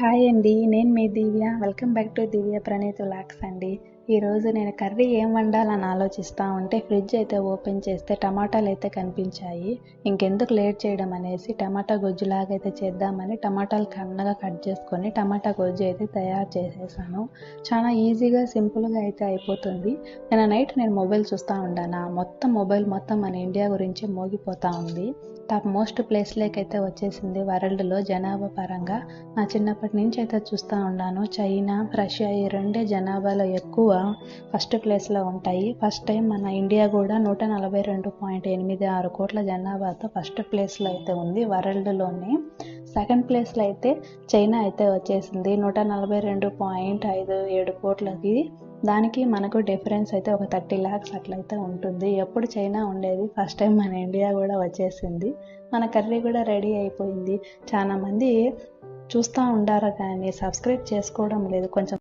Hi అండి. నేను మీ Divya. Welcome back to Divya Praneeth vlogs అండి. ఈరోజు నేను కర్రీ ఏం వండాలని ఆలోచిస్తూ ఉంటే ఫ్రిడ్జ్ అయితే ఓపెన్ చేస్తే టమాటాలు అయితే కనిపించాయి. ఇంకెందుకు లేట్ చేయడం అనేసి టమాటా గొజ్జులాగా అయితే చేద్దామని టమాటాలు కన్నగా కట్ చేసుకొని టమాటా గొజ్జు అయితే తయారు చేసేసాను. చాలా ఈజీగా సింపుల్గా అయితే అయిపోతుంది. నేను నైట్ నేను మొబైల్ చూస్తూ ఉండాను? మొత్తం మొబైల్ మొత్తం మన ఇండియా గురించి మోగిపోతూ ఉంది. టాప్ మోస్ట్ ప్లేస్లోకి అయితే వచ్చేసింది వరల్డ్లో జనాభా పరంగా. నా చిన్నప్పటి నుంచి అయితే చూస్తూ ఉన్నాను. చైనా రష్యా ఈ రెండే జనాభాలో ఎక్కువ. ఫస్ట్ ప్లేస్లో ఉంటాయి. ఫస్ట్ టైం మన ఇండియా కూడా నూట నలభై రెండు పాయింట్ ఎనిమిది ఆరు కోట్ల జనాభాతో ఫస్ట్ ప్లేస్లో అయితే ఉంది వరల్డ్లోనే సెకండ్ ప్లేస్లో అయితే చైనా అయితే వచ్చేసింది నూట నలభై రెండు పాయింట్ ఐదు ఏడు కోట్లకి. దానికి మనకు డిఫరెన్స్ అయితే ఒక థర్టీ ల్యాక్స్ అట్లయితే ఉంటుంది. ఎప్పుడు చైనా ఉండేది? ఫస్ట్ టైం మన ఇండియా కూడా వచ్చేసింది. మన కర్రీ కూడా రెడీ అయిపోయింది. చాలామంది చూస్తూ ఉండారు కానీ సబ్స్క్రైబ్ చేసుకోవడం లేదు. కొంచెం